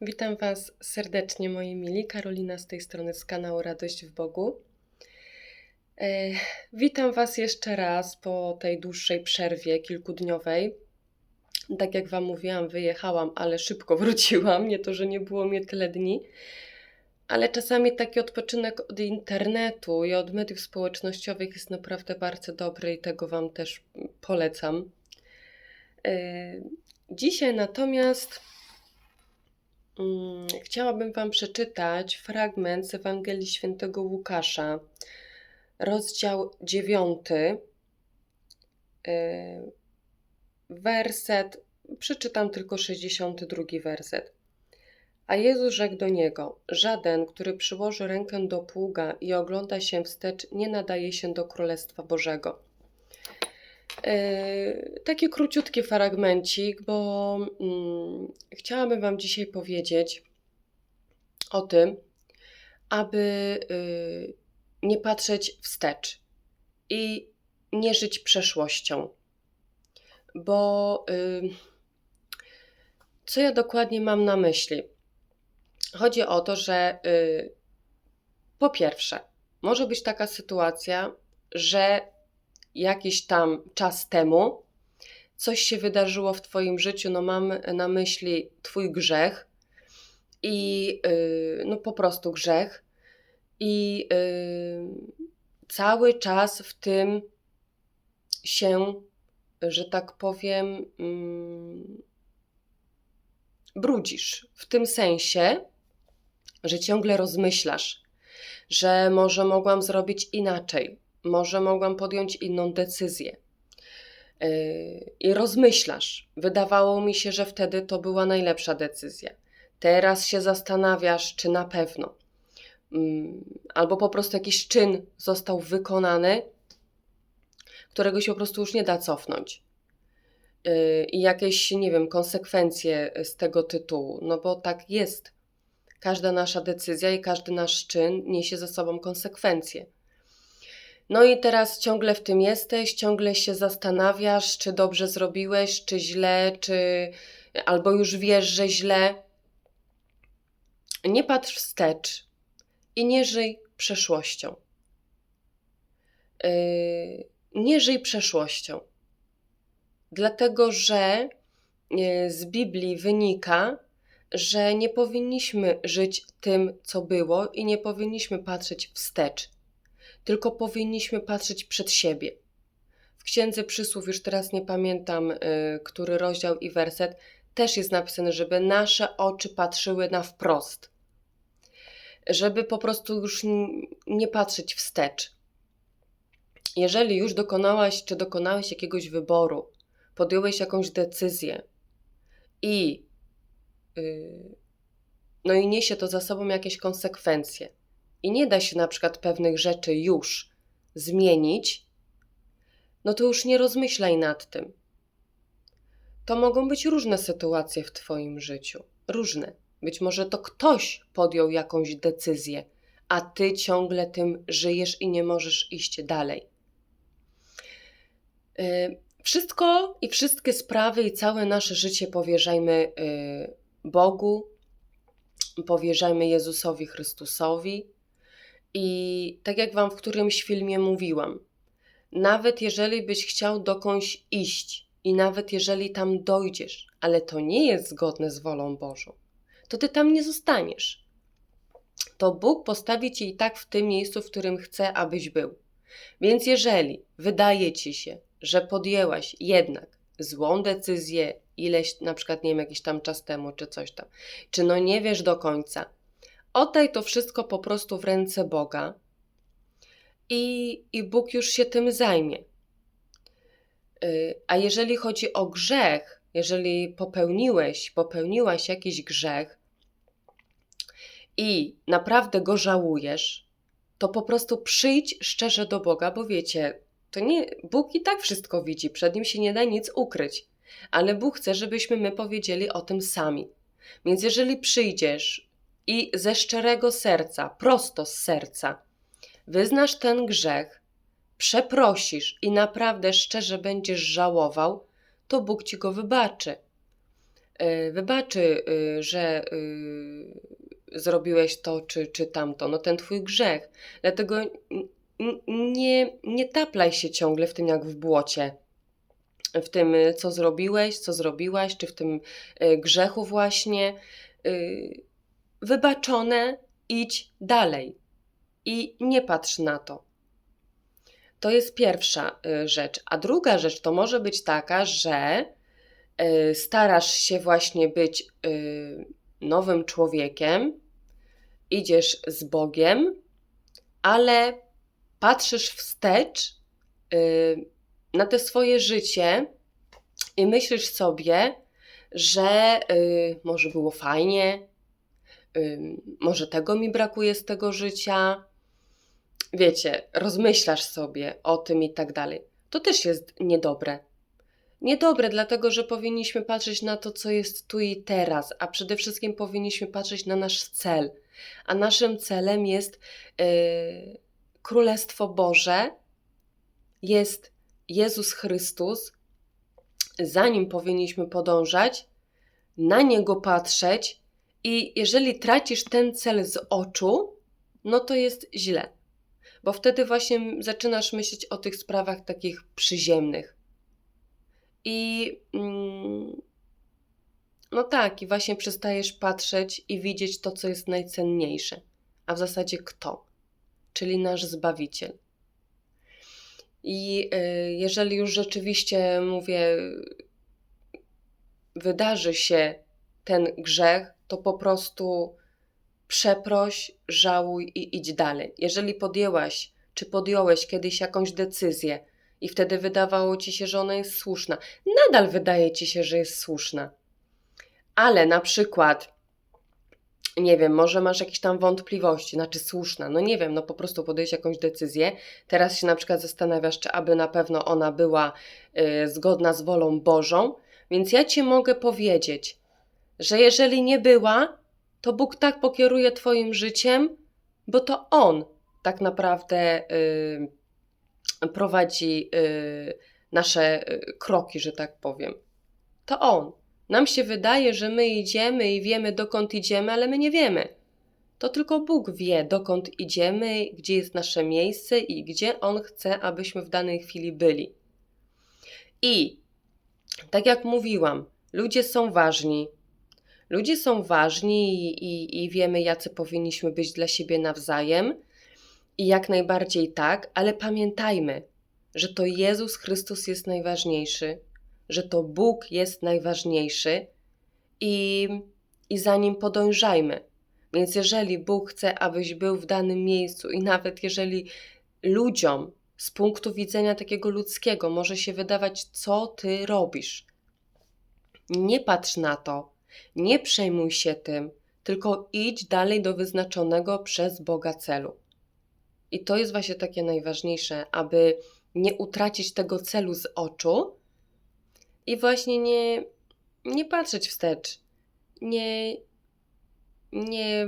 Witam Was serdecznie, moi mili. Karolina z tej strony z kanału Radość w Bogu. E, witam Was jeszcze raz po tej dłuższej przerwie kilkudniowej. Tak jak Wam mówiłam, wyjechałam, ale szybko wróciłam. Nie to, że nie było mnie tyle dni, ale czasami taki odpoczynek od internetu i od mediów społecznościowych jest naprawdę bardzo dobry i tego Wam też polecam. E, dzisiaj natomiast Chciałabym Wam przeczytać fragment z Ewangelii Świętego Łukasza, rozdział 9, werset, przeczytam tylko 62 werset. A Jezus rzekł do niego: Żaden, który przyłoży rękę do pługa i ogląda się wstecz, nie nadaje się do Królestwa Bożego. Yy, taki króciutki fragmencik, bo mm, chciałabym Wam dzisiaj powiedzieć o tym, aby yy, nie patrzeć wstecz i nie żyć przeszłością. Bo yy, co ja dokładnie mam na myśli? Chodzi o to, że yy, po pierwsze, może być taka sytuacja, że jakiś tam czas temu coś się wydarzyło w Twoim życiu, no mam na myśli Twój grzech i yy, no po prostu grzech i yy, cały czas w tym się, że tak powiem, yy, brudzisz. W tym sensie, że ciągle rozmyślasz, że może mogłam zrobić inaczej, może mogłam podjąć inną decyzję. Yy, I rozmyślasz. Wydawało mi się, że wtedy to była najlepsza decyzja. Teraz się zastanawiasz, czy na pewno. Mm, albo po prostu jakiś czyn został wykonany, którego się po prostu już nie da cofnąć. Yy, I jakieś, nie wiem, konsekwencje z tego tytułu, no bo tak jest. Każda nasza decyzja i każdy nasz czyn niesie ze sobą konsekwencje. No i teraz ciągle w tym jesteś, ciągle się zastanawiasz, czy dobrze zrobiłeś, czy źle, czy albo już wiesz, że źle. Nie patrz wstecz i nie żyj przeszłością. Yy, nie żyj przeszłością. Dlatego, że yy, z Biblii wynika, że nie powinniśmy żyć tym, co było, i nie powinniśmy patrzeć wstecz tylko powinniśmy patrzeć przed siebie. W Księdze Przysłów, już teraz nie pamiętam, y, który rozdział i werset, też jest napisane, żeby nasze oczy patrzyły na wprost. Żeby po prostu już nie patrzeć wstecz. Jeżeli już dokonałaś, czy dokonałeś jakiegoś wyboru, podjąłeś jakąś decyzję i yy, no i niesie to za sobą jakieś konsekwencje, i nie da się na przykład pewnych rzeczy już zmienić, no to już nie rozmyślaj nad tym. To mogą być różne sytuacje w Twoim życiu. Różne. Być może to ktoś podjął jakąś decyzję, a Ty ciągle tym żyjesz i nie możesz iść dalej. Y, wszystko i wszystkie sprawy i całe nasze życie powierzajmy y, Bogu, powierzajmy Jezusowi Chrystusowi, i tak jak Wam w którymś filmie mówiłam, nawet jeżeli byś chciał dokądś iść i nawet jeżeli tam dojdziesz, ale to nie jest zgodne z wolą Bożą, to Ty tam nie zostaniesz. To Bóg postawi Cię i tak w tym miejscu, w którym chce, abyś był. Więc jeżeli wydaje Ci się, że podjęłaś jednak złą decyzję, ileś na przykład, nie wiem, jakiś tam czas temu, czy coś tam, czy no nie wiesz do końca, Oddaj to wszystko po prostu w ręce Boga i, i Bóg już się tym zajmie. Y, a jeżeli chodzi o grzech, jeżeli popełniłeś, popełniłaś jakiś grzech i naprawdę go żałujesz, to po prostu przyjdź szczerze do Boga, bo wiecie, to nie, Bóg i tak wszystko widzi, przed nim się nie da nic ukryć, ale Bóg chce, żebyśmy my powiedzieli o tym sami. Więc jeżeli przyjdziesz i ze szczerego serca, prosto z serca, wyznasz ten grzech, przeprosisz i naprawdę szczerze będziesz żałował, to Bóg ci go wybaczy. y, wybaczy, y, że zrobiłeś to czy, czy tamto, no ten twój grzech. Dlatego nie, nie taplaj się ciągle w tym jak w błocie. W tym, co zrobiłeś, co zrobiłaś, czy w tym grzechu właśnie. Wybaczone, idź dalej i nie patrz na to. To jest pierwsza y, rzecz. A druga rzecz to może być taka, że y, starasz się właśnie być y, nowym człowiekiem, idziesz z Bogiem, ale patrzysz wstecz na te swoje życie i myślisz sobie, że może było fajnie, może tego mi brakuje z tego życia, wiecie, rozmyślasz sobie o tym i tak dalej. To też jest niedobre. Niedobre, dlatego że powinniśmy patrzeć na to, co jest tu i teraz, a przede wszystkim powinniśmy patrzeć na nasz cel. A naszym celem jest yy, Królestwo Boże, jest Jezus Chrystus. Za nim powinniśmy podążać, na niego patrzeć, i jeżeli tracisz ten cel z oczu, no to jest źle bo wtedy właśnie zaczynasz myśleć o tych sprawach takich przyziemnych. I mm, no tak, i właśnie przestajesz patrzeć i widzieć to, co jest najcenniejsze, a w zasadzie kto? Czyli nasz Zbawiciel. I y, jeżeli już rzeczywiście mówię, wydarzy się ten grzech, to po prostu przeproś, żałuj i idź dalej. Jeżeli podjęłaś czy podjąłeś kiedyś jakąś decyzję i wtedy wydawało ci się, że ona jest słuszna, nadal wydaje ci się, że jest słuszna. Ale na przykład, nie wiem, może masz jakieś tam wątpliwości, znaczy słuszna, no nie wiem, no po prostu podejść jakąś decyzję. Teraz się na przykład zastanawiasz, czy aby na pewno ona była y, zgodna z wolą Bożą. Więc ja ci mogę powiedzieć, że jeżeli nie była, to Bóg tak pokieruje Twoim życiem, bo to On tak naprawdę y, prowadzi y, nasze y, kroki, że tak powiem. To On. Nam się wydaje, że my idziemy i wiemy, dokąd idziemy, ale my nie wiemy. To tylko Bóg wie, dokąd idziemy, gdzie jest nasze miejsce i gdzie On chce, abyśmy w danej chwili byli. I tak jak mówiłam, ludzie są ważni, Ludzie są ważni i, i, wiemy, jacy powinniśmy być dla siebie nawzajem. I jak najbardziej tak, ale pamiętajmy, że to Jezus Chrystus jest najważniejszy, że to Bóg jest najważniejszy i, i za nim podążajmy. Więc jeżeli Bóg chce, abyś był w danym miejscu, i nawet jeżeli ludziom z punktu widzenia takiego ludzkiego może się wydawać, co ty robisz, nie patrz na to, nie przejmuj się tym, tylko idź dalej do wyznaczonego przez Boga celu. I to jest właśnie takie najważniejsze, aby nie utracić tego celu z oczu i właśnie nie, nie patrzeć wstecz, nie, nie,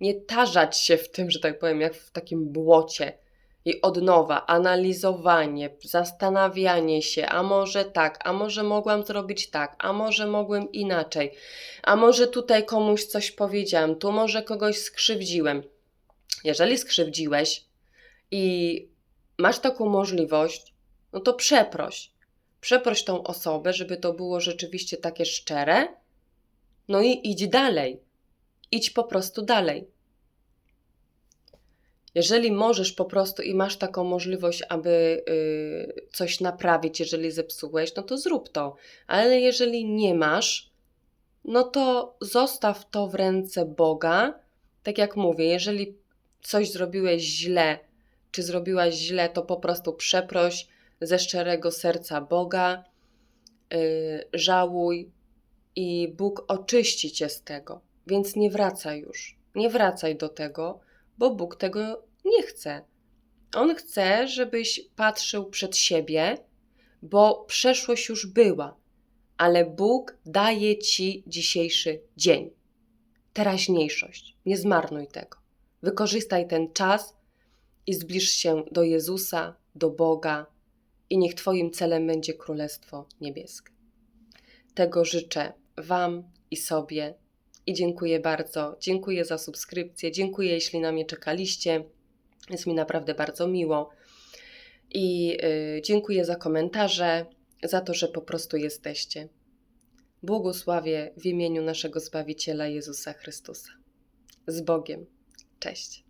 nie tarzać się w tym, że tak powiem, jak w takim błocie, i od nowa analizowanie, zastanawianie się, a może tak, a może mogłam zrobić tak, a może mogłem inaczej, a może tutaj komuś coś powiedziałam, tu może kogoś skrzywdziłem. Jeżeli skrzywdziłeś i masz taką możliwość, no to przeproś. Przeproś tą osobę, żeby to było rzeczywiście takie szczere. No i idź dalej. Idź po prostu dalej. Jeżeli możesz po prostu i masz taką możliwość, aby y, coś naprawić, jeżeli zepsułeś, no to zrób to. Ale jeżeli nie masz, no to zostaw to w ręce Boga. Tak jak mówię, jeżeli coś zrobiłeś źle, czy zrobiłaś źle, to po prostu przeproś ze szczerego serca Boga, yy, żałuj i Bóg oczyści cię z tego. Więc nie wracaj już. Nie wracaj do tego, bo Bóg tego nie chce. On chce, żebyś patrzył przed siebie, bo przeszłość już była, ale Bóg daje ci dzisiejszy dzień, teraźniejszość. Nie zmarnuj tego. Wykorzystaj ten czas i zbliż się do Jezusa, do Boga i niech Twoim celem będzie Królestwo Niebieskie. Tego życzę Wam i sobie. I dziękuję bardzo. Dziękuję za subskrypcję. Dziękuję, jeśli na mnie czekaliście. Jest mi naprawdę bardzo miło. I y, dziękuję za komentarze, za to, że po prostu jesteście. Błogosławię w imieniu naszego Zbawiciela Jezusa Chrystusa. Z Bogiem. Cześć.